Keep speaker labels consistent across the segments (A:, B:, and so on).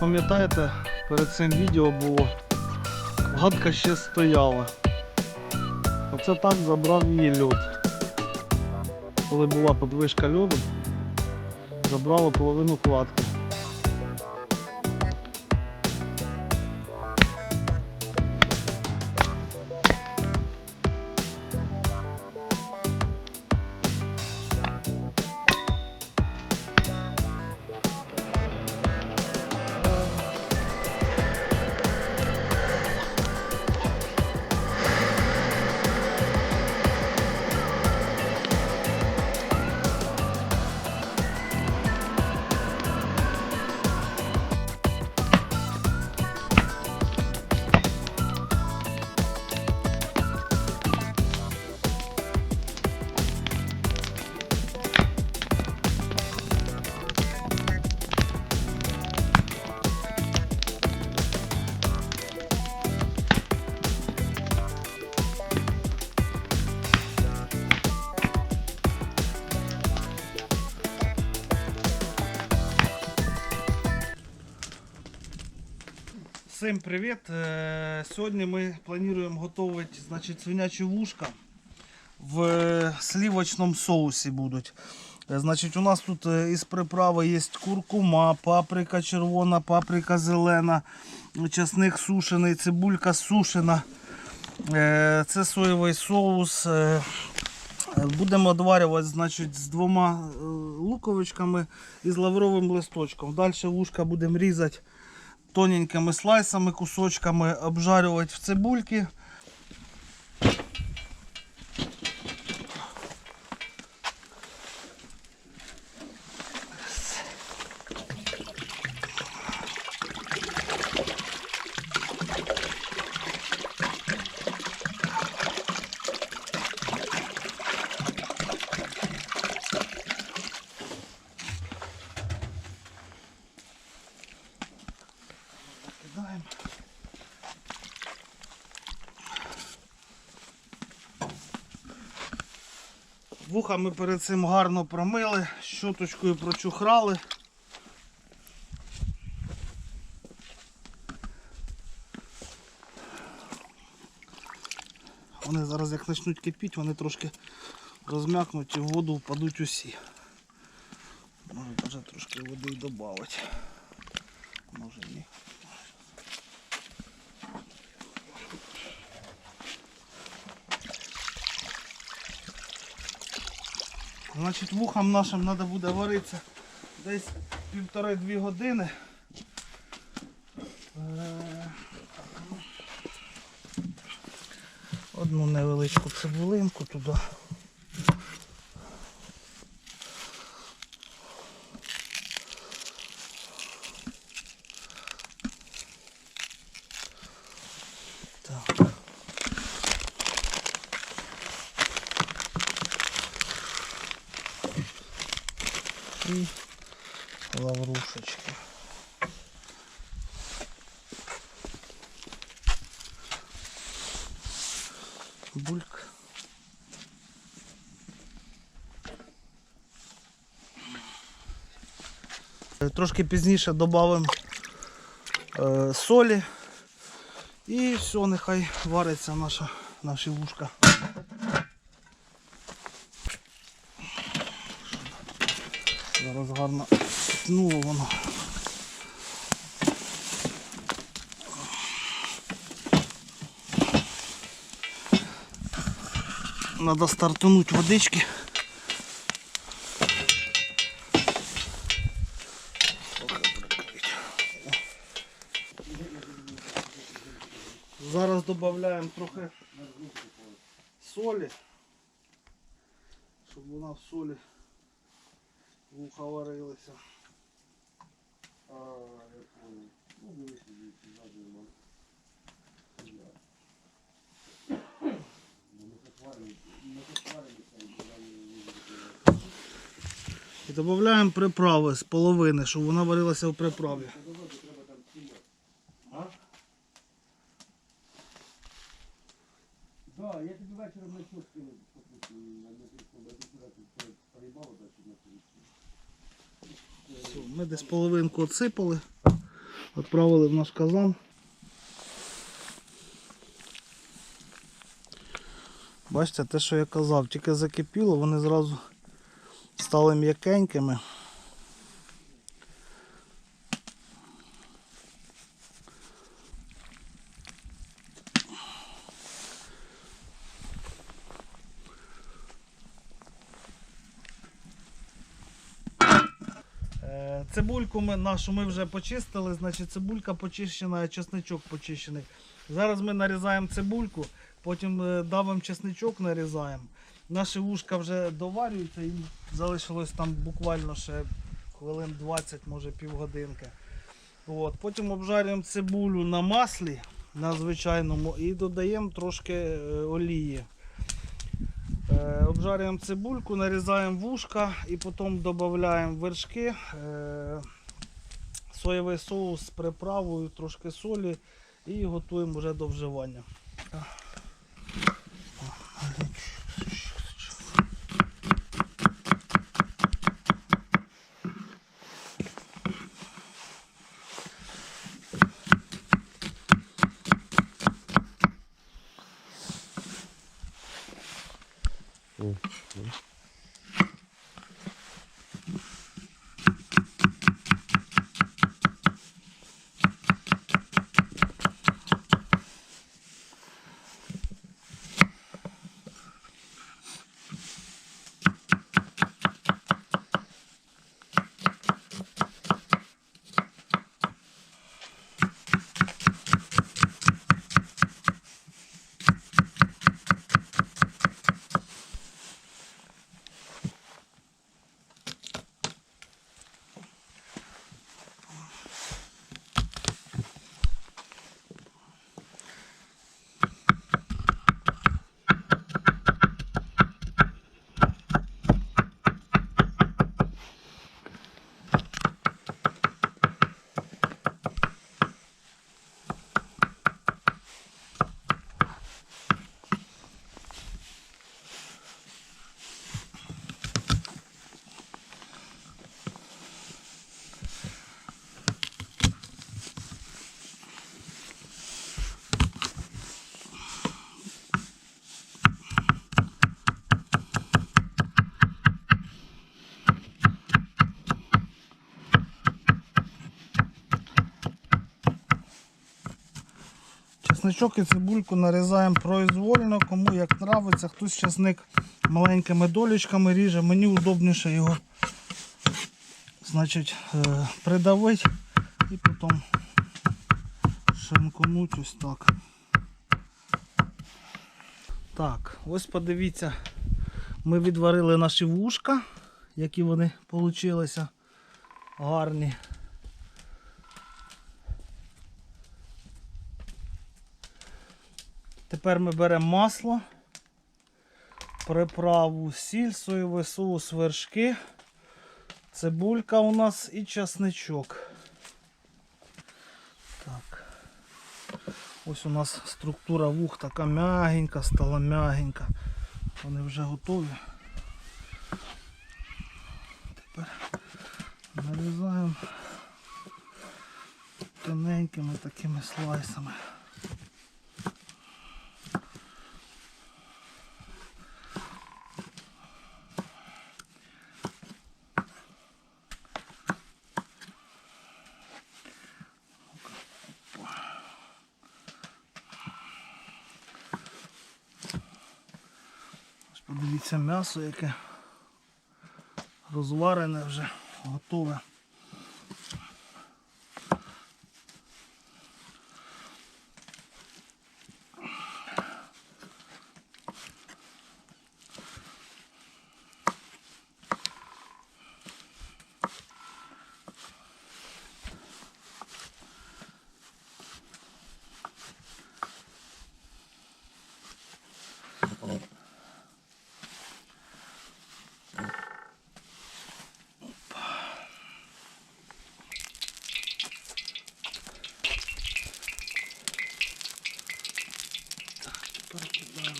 A: пам'ятаєте, перед цим відео було, гадка ще стояла. Оце так забрав її льод. Коли була подвижка льоду, забрало половину кладки. Всім привіт! Е, Сьогодні ми плануємо готувати значить, свинячі вушка в е, сливочному соусі будуть. Е, Значить, у нас тут із приправи є куркума, паприка червона, паприка зелена, часник сушений, цибулька сушена. Це соєвий соус. Будемо одварювати значить, з двома луковичками і з лавровим листочком. Далі вушка будемо різати тоненькими слайсами, кусочками, обжарювати в цибульки. Вуха ми перед цим гарно промили, щоточкою прочухрали. Вони зараз як почнуть кипіти, вони трошки розм'якнуть і в воду впадуть усі. Може навіть трошки води й додати. Може ні. Значить, вухам нашим треба буде варитися десь півтори-дві години. Е, Одну невеличку цибулинку туди. Так. І лаврушечки. Бульк. Трошки пізніше додамо е, солі. І все, нехай вариться наша, наші вушка. Зараз гарно тнуло воно. Надо стартануть водички. Зараз додаємо трохи солі, щоб вона в солі вуха варилися. І додаємо приправи з половини, щоб вона варилася в приправі.
B: Я тобі вечором на проїбало, на
A: Все, ми десь половинку отсипали. Відправили в наш казан. Бачите, те, що я казав, тільки закипіло, вони зразу стали м'якенькими. Е, Цибульку ми, нашу ми вже почистили, значить цибулька почищена, чесничок почищений. Зараз ми нарізаємо цибульку, потім е, давимо чесничок, нарізаємо. Наші вушка вже доварюються, їм залишилось там буквально ще хвилин 20, може півгодинки. От. Потім обжарюємо цибулю на маслі на звичайному і додаємо трошки е, олії. Е, Обжарюємо цибульку, нарізаємо вушка і потім додаємо вершки, е, соєвий соус з приправою, трошки солі і готуємо вже до вживання. Чесничок і цибульку нарізаємо произвольно, кому як нравиться. Хтось чесник маленькими долічками ріже. Мені удобніше його значить, е, придавити і потім шинкунуть ось так. Так, ось подивіться, ми відварили наші вушка, які вони получилися гарні. Тепер ми беремо масло, приправу, сіль, соєвий соус, вершки, цибулька у нас і часничок. Так. Ось у нас структура вух така м'ягенька, стала м'ягенька. Вони вже готові. Тепер нарізаємо тоненькими такими слайсами. Подивіться м'ясо, яке розварене вже, готове. Перекидаємо.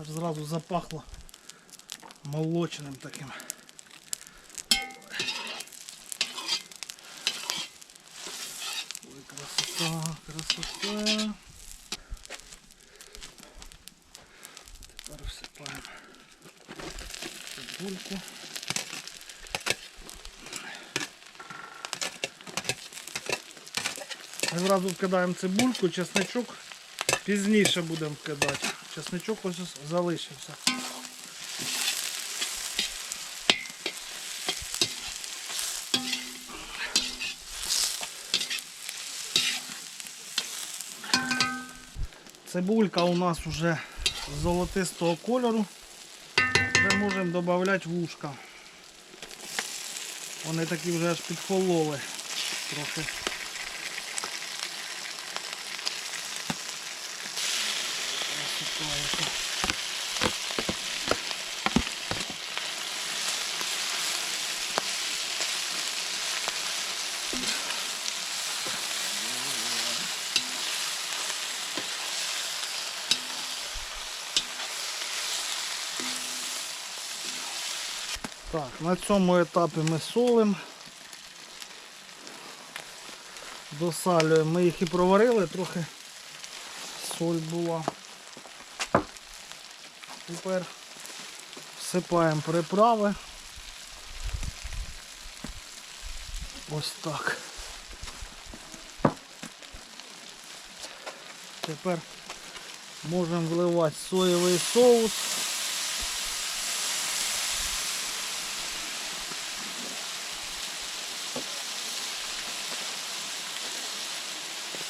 A: аж зразу запахло молочним таким. Ой, красота, красота. Тепер всипаємо цибульку. Зразу вкидаємо цибульку, чесничок пізніше будемо вкидати. Чесничок ось залишився. Цибулька у нас вже золотистого кольору. Вже можемо додати вушка. Вони такі вже аж підхололи трохи. Так, на цьому етапі ми солимо. Досалюємо. Ми їх і проварили, трохи соль була. Тепер всипаємо приправи. Ось так. Тепер можемо вливати соєвий соус.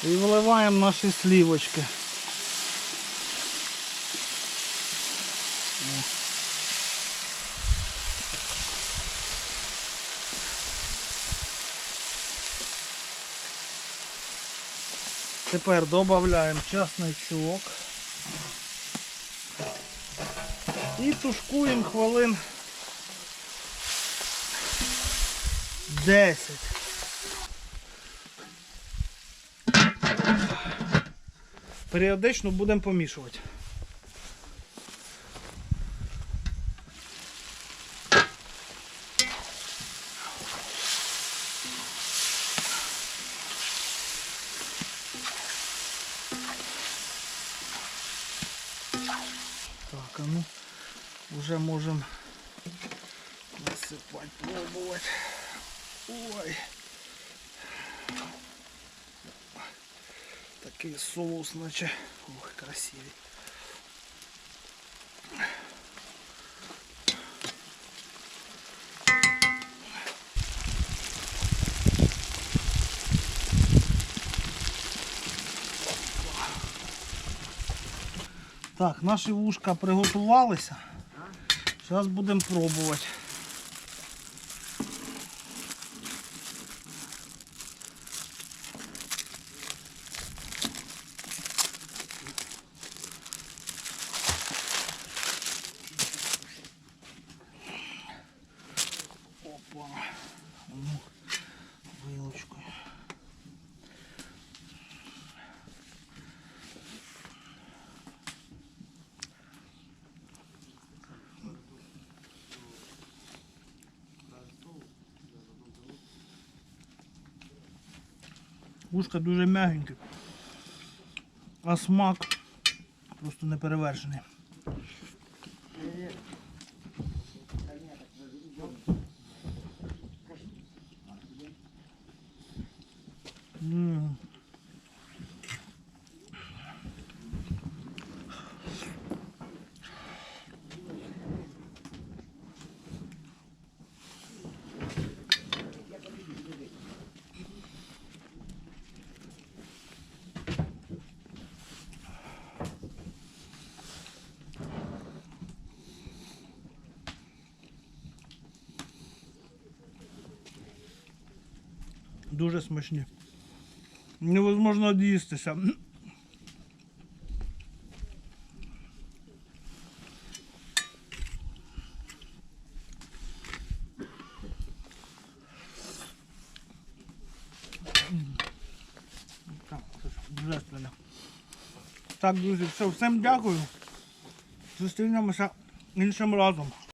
A: І вливаємо наші слівочки. Тепер додаємо часничок. І тушкуємо хвилин 10. Періодично будемо помішувати. Так, а ну вже можемо насипати, пробувати. Ой. Такий соус, наче. Ох, красивий. Так, наші вушка приготувалися. Зараз будемо пробувати. Вушка дуже мягенька, а смак просто неперевершений. Дуже смачні. Невозможно од'їстися. Так, друзі, все, всім дякую. Зустрінемося іншим разом.